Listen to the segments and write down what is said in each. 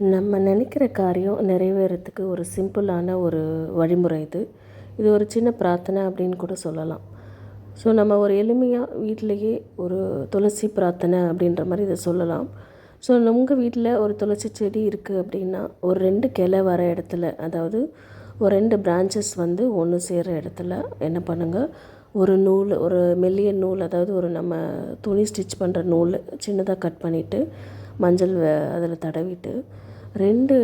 நம்ம நினைக்கிற காரியம் நிறைவேறத்துக்கு ஒரு சிம்பிளான ஒரு வழிமுறை இது. இது ஒரு சின்ன பிரார்த்தனை அப்படின்னு கூட சொல்லலாம். ஸோ நம்ம ஒரு எளிமையாக வீட்டிலையே ஒரு துளசி பிரார்த்தனை அப்படின்ற மாதிரி இதை சொல்லலாம். ஸோ உங்கள் வீட்டில் ஒரு துளசி செடி இருக்குது அப்படின்னா ஒரு ரெண்டு கிளை வர இடத்துல அதாவது ஒரு ரெண்டு பிரான்ச்சஸ் வந்து ஒன்று சேர்கிற இடத்துல என்ன பண்ணுங்கள் ஒரு நூல் ஒரு மெல்லிய நூல் அதாவது ஒரு நம்ம துணி ஸ்டிச் பண்ணுற நூல் சின்னதாக கட் பண்ணிவிட்டு மஞ்சள் அதில் தடவிட்டு ரெண்டு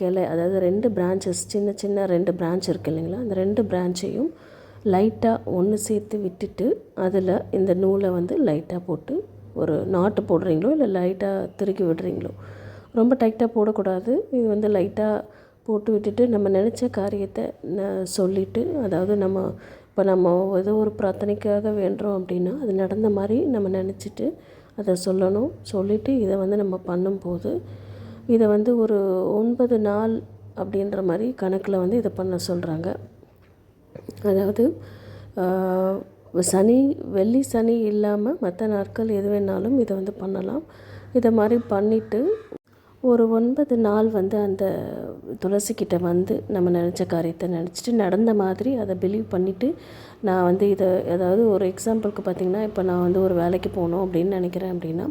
கிளை அதாவது ரெண்டு பிரான்ச்சஸ் சின்ன சின்ன ரெண்டு பிரான்ச் இருக்குது இல்லைங்களா? அந்த ரெண்டு பிரான்ச்சையும் லைட்டாக ஒன்று சேர்த்து விட்டுட்டு அதில் இந்த நூலை வந்து லைட்டாக போட்டு ஒரு நாட்டு போடுறீங்களோ இல்லை லைட்டாக திருக்கி விடுறீங்களோ? ரொம்ப டைட்டாக போடக்கூடாது. இது வந்து லைட்டாக போட்டு விட்டுட்டு நம்ம நினச்ச காரியத்தை சொல்லிவிட்டு அதாவது நம்ம இப்போ நம்ம ஏதோ ஒரு பிரார்த்தனைக்காக வேண்டுறோம் அப்படின்னா அது நடந்த மாதிரி நம்ம நினச்சிட்டு அதை சொல்லணும். சொல்லிவிட்டு இதை வந்து நம்ம பண்ணும்போது இதை வந்து ஒரு ஒன்பது நாள் அப்படின்ற மாதிரி கணக்கில் வந்து இதை பண்ண சொல்கிறாங்க அதாவது சனி வெள்ளி சனி இல்லாமல் மற்ற நாட்கள் எது வேணாலும் இதை வந்து பண்ணலாம். இதை மாதிரி பண்ணிவிட்டு ஒரு ஒன்பது நாள் வந்து அந்த துளசிக்கிட்ட வந்து நம்ம நினச்ச காரியத்தை நினச்சிட்டு நடந்த மாதிரி அதை பிலீவ் பண்ணிவிட்டு நான் வந்து இதை அதாவது ஒரு எக்ஸாம்பிளுக்கு பார்த்திங்கன்னா இப்போ நான் வந்து ஒரு வேலைக்கு போகணும் அப்படின்னு நினைக்கிறேன் அப்படின்னா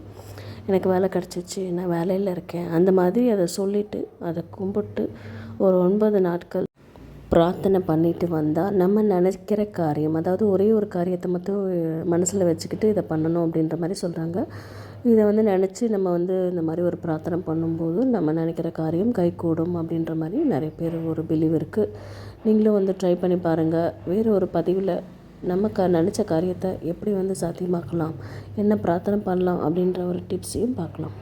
எனக்கு வேலை கிடச்சிச்சு நான் வேலையில் இருக்கேன். அந்த மாதிரி அதை சொல்லிவிட்டு அதை கும்பிட்டு ஒரு ஒன்பது நாட்கள் பிரார்த்தனை பண்ணிட்டு வந்தால் நம்ம நினைக்கிற காரியம் அதாவது ஒரே ஒரு காரியத்தை மட்டும் மனசில் வச்சுக்கிட்டு இதை பண்ணணும் அப்படின்ற மாதிரி சொல்கிறாங்க இதை வந்து நினச்சி நம்ம வந்து இந்த மாதிரி ஒரு பிரார்த்தனை பண்ணும்போது நம்ம நினைக்கிற காரியம் கைகூடும் அப்படின்ற மாதிரி நிறைய பேர் ஒரு பிலீவ் இருக்குது நீங்களும் வந்து ட்ரை பண்ணி பாருங்கள் வேறு ஒரு பதிவில் நம்ம க நினச்ச காரியத்தை எப்படி வந்து சாத்தியமாக்கலாம்? என்ன பிரார்த்தனை பண்ணலாம்? அப்படின்ற ஒரு டிப்ஸையும் பார்க்கலாம்.